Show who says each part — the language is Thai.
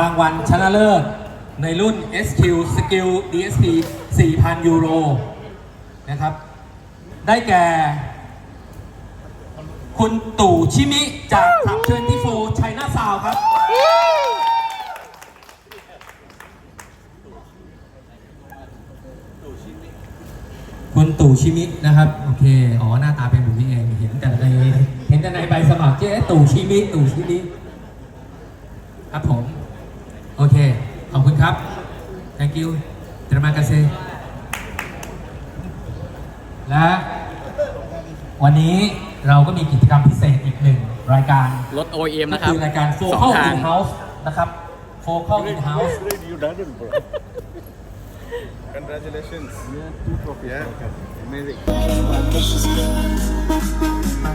Speaker 1: รางวัลชนะเลิศในรุ่น SQ Skill DSP 4,000 ยูโรนะครับ ได้แก่ คุณตู่ชิมิ จากขับ24 China Sound ครับ คุณตู่ชิมินะครับ โอเค อ๋อ หน้าตาเป็นแบบนี้เอง เห็นแต่ในเห็นแต่ในใบสมัครเจ๊ตู่ชิมิ ตู่ชิมิ ครับผม โอเค ขอบคุณครับ thank you เ e รมากาเซและวันนี้เราก็มีกิจกรรมพิเศษอีกหนึ่งรายการ
Speaker 2: รถ OEM
Speaker 1: ก็
Speaker 2: นะครับ
Speaker 1: คือรายการ
Speaker 2: สอง
Speaker 1: Focal
Speaker 2: ทาง
Speaker 1: In House นะครับ Focal In House
Speaker 3: Great, you done it, bro. Congratulations. Yeah, two trophies. Yeah, amazing.
Speaker 4: What this is